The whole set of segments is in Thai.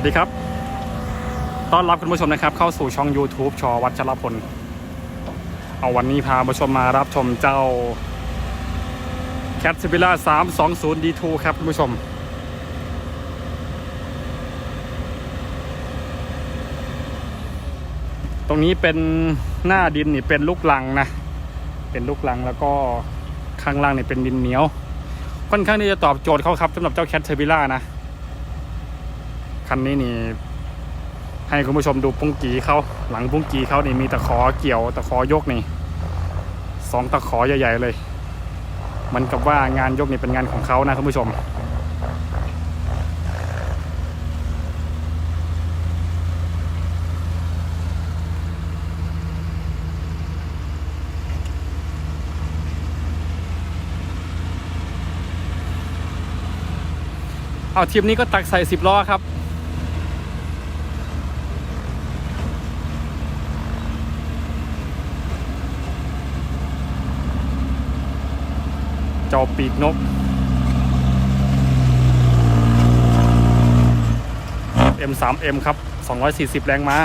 วัสดีครับ ต้อนรับคุณผู้ชมนะครับ เข้าสู่ช่อง YouTube ชอวัชรพล เอาวันนี้พาผู้ชมมารับชมเจ้า c a t s i b i l a 320 D2 ครับคุณผู้ชม ตรงนี้เป็นหน้าดินนี่เป็นลูกลังนะ เป็นลูกลังแล้วก็ข้างล่างนี่เป็นดินเหนียว ค่อนข้างที่จะตอบโจทย์เขาครับสำหรับเจ้า c a t s i b i l a นะ คันนี้นี่ ให้คุณผู้ชมดูปุ้งกีเขาหลังปุ้งกีเขานี่มีตะขอเกี่ยวตะขอยกนี่สองตะขอใหญ่ๆเลย มันกับว่างานยกนี่เป็นงานของเขานะคุณผู้ชมเอาทีมนี้ก็ตักใส่สิบล้อครับ จอปีกนก M3M ครับ 240 แรงม้า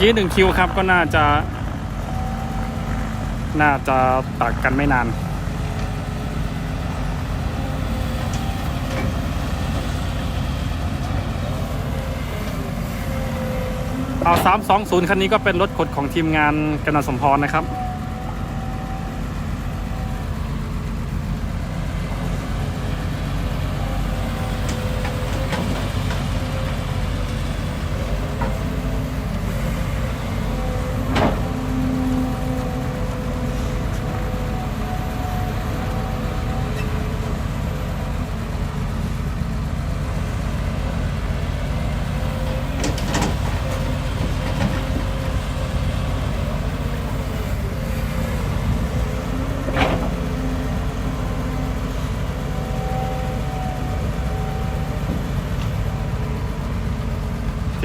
กี้หนึ่งคิวครับก็น่าจะ น่าจะตักกันไม่นาน เอา320 คันนี้ก็เป็นรถขดของทีมงานกนสมพรนะครับ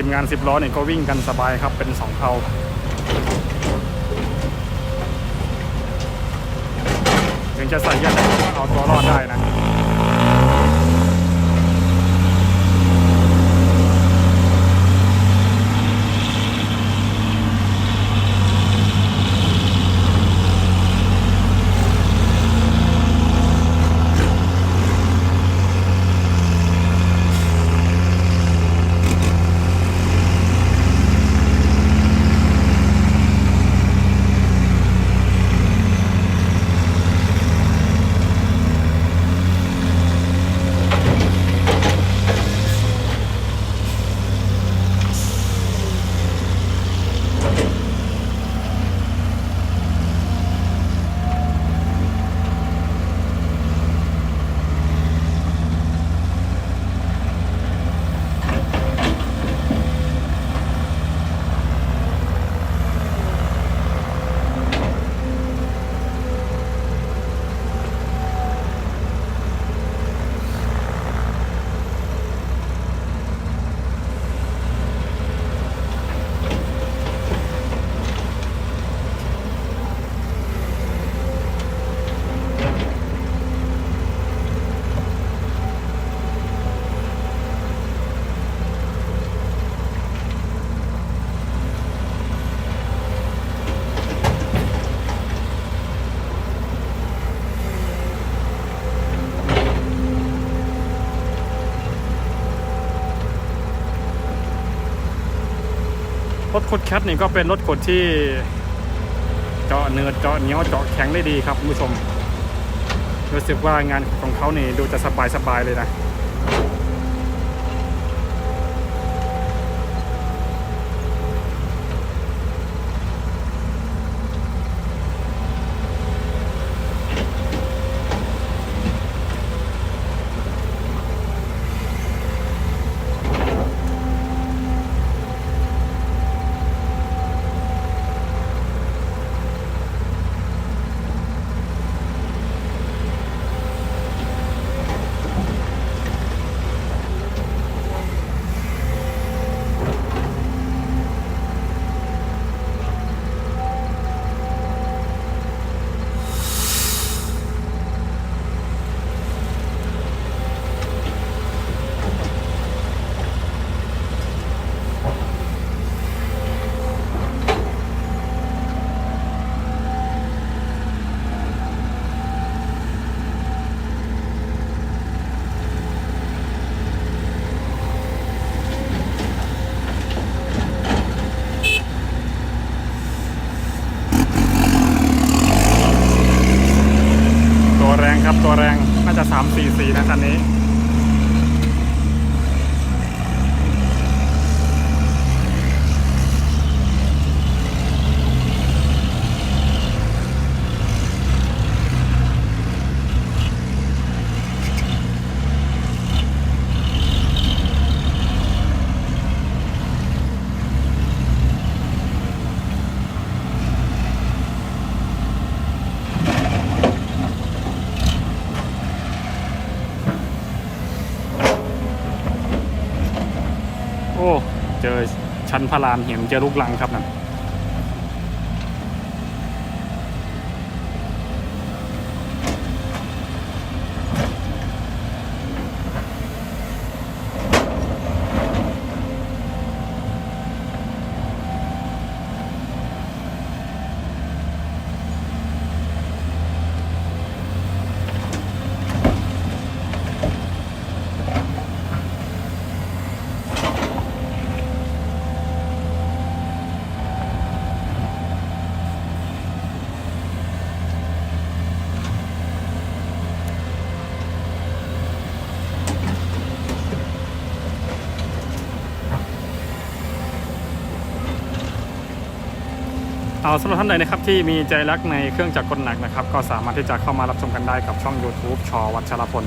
มงาน 10 ล้อเนี่ยก็วิ่งกันสบายครับเป็นสองเท่าถึงจะใส่ยันแต่ก็เอาตัวรอดได้นะ รถขุดแคทนี่ก็เป็นรถขุดที่เจาะเนื้อเจาะเหนียวเจาะแข็งได้ดีครับคุณผู้ชมรู้สึกว่างานของเขานี่ดูจะสบายสบายเลยนะ ตัวแรงครับตัวแรงน่าจะ 3 4 4 นะคันนี้ โอ้ เจอ ชั้นพารามเห็นเจอลูกลังครับนั่น เอาสำหรับท่านใดนะครับที่มีใจรักในเครื่องจักรกลหนักนะครับก็สามารถที่จะเข้ามารับชมกันได้กับช่อง YouTube ชอวัชรพล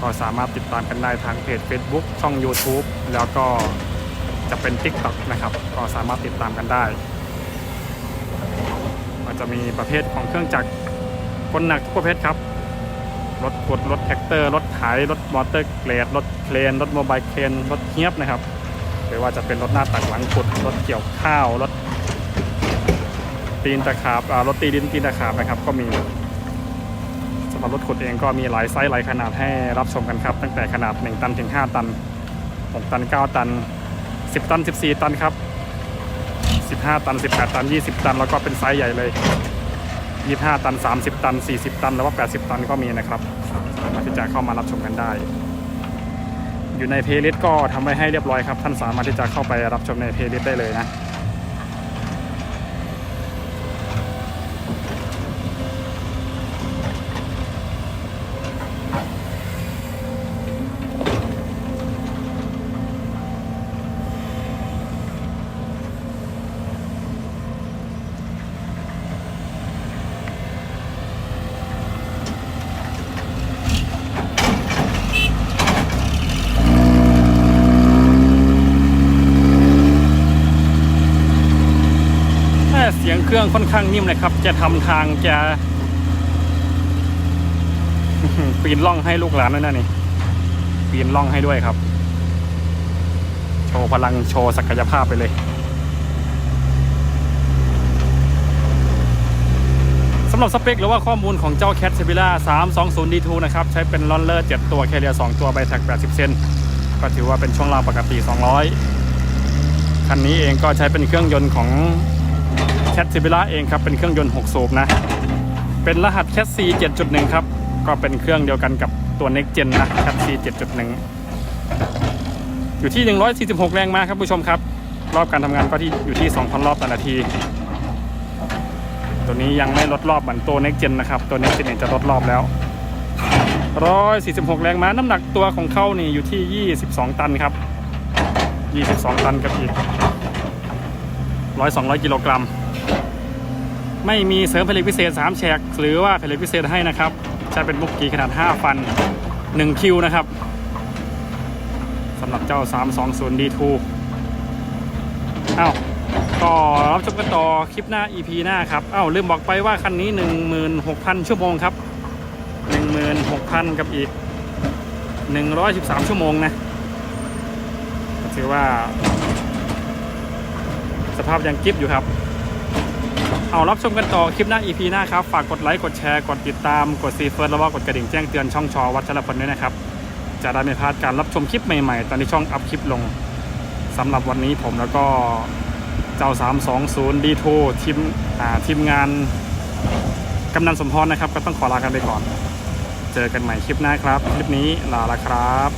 ก็สามารถติดตามกันได้ทางเพจ Facebook ช่อง YouTube แล้วก็จะเป็น TikTok นะครับ ก็สามารถติดตามกันได้ก็จะมีประเภทของเครื่องจักรกลหนักทุกประเภทครับ รถขุดรถแท็กเตอร์ รถไถรถมอเตอร์เกรด รถเครน รถโมบายเครน รถเฮียบนะครับหรือว่าจะเป็นรถหน้าตักหลังขุด รถเกี่ยวข้าว รถ ตีนตะขาบรถตีดินตีนตะขาบนะครับ ก็มีสำหรับรถขุดเองก็มีหลายไซส์หลายขนาดให้รับชมกันครับ ตั้งแต่ขนาด 1 ตันถึง 5 ตัน 6 ตัน 9 ตัน 10 ตัน 14 ตันครับ 15 ตัน 18 ตัน 20 ตัน แล้วก็เป็นไซส์ใหญ่เลย 25 ตัน 30 ตัน 40 ตัน แล้วว่า80 ตันก็มีนะครับสามารถที่จะเข้ามารับชมกันได้ อยู่ในเพลย์ลิสต์ก็ทำไว้ให้เรียบร้อยครับ ท่านสามารถที่จะเข้าไปรับชมในเพลย์ลิสต์ได้เลยนะ สียงเครื่องค่อนข้างนิ่มเลยครับ จะทำทางจะปีนล่องให้ลูกหลานด้วยนะนี่ปีนล่องให้ด้วยครับ โชว์พลังโชว์ศักยภาพไปเลยสำหรับสเปคหรือว่าข้อมูลของเจ้า Cat s e v i l a 320 D2 นะครับ ใช้เป็นลอนเลอร์ 7 ตัวแคเรีย2 ตัวใบแท็ก 80 เซนก็ถือว่าเป็นช่วงล่างปกติ 200 คันนี้เองก็ใช้เป็นเครื่องยนต์ของ แคทซิบิล่าเองครับเป็นเครื่องยนต์ 6 สูบนะ เป็นรหัสแคทซี7.1 ครับ ก็เป็นเครื่องเดียวกันกับตัว Next Gen นะแคทซี7.1 อยู่ที่ 146 แรงม้าครับผู้ชมครับ รอบการทำงานก็ที่อยู่ที่ 2,000 รอบต่อนาที ตัวนี้ยังไม่ลดรอบเหมือนตัว Next Gen นะครับ ตัว Next Gen เนี่ยจะลดรอบแล้ว 146 แรงม้าน้ำหนักตัวของเขานี่อยู่ที่ 22 ตันครับ 22 ตันกับอีก100 200กิโลกรัม ไม่มีเสริมผลิตพิเศษ 3 แฉก หรือว่าผลิตพิเศษให้นะครับใช้เป็นบุกกีขนาด 5 ฟัน 1 คิวนะครับสำหรับเจ้า 320 D2 อ้าวก็รับชมกันต่อคลิปหน้า EP หน้าครับอ้าวลืมบอกไปว่าคันนี้ 16,000 ชั่วโมงครับ 16,000 กับอีก 113 ชั่วโมงนะถือว่า สภาพยังกิฟอยู่ครับ เอารับชมกันต่อคลิปหน้า EP หน้าครับ ฝากกดไลค์ กดแชร์ กดติดตาม กดซีเฟิร์สแล้วก็กดกระดิ่งแจ้งเตือนช่องชอวัชรพลด้วยนะครับ จะได้ไม่พลาดการรับชมคลิปใหม่ๆ ตอนที่ช่องอัพคลิปลงสำหรับวันนี้ผมแล้วก็เจ้า 320 D2 ทีมอาทีมงานกำนันสมพรนะครับ ก็ต้องขอลากันไปก่อน เจอกันใหม่คลิปหน้าครับ คลิปนี้ลาละครับ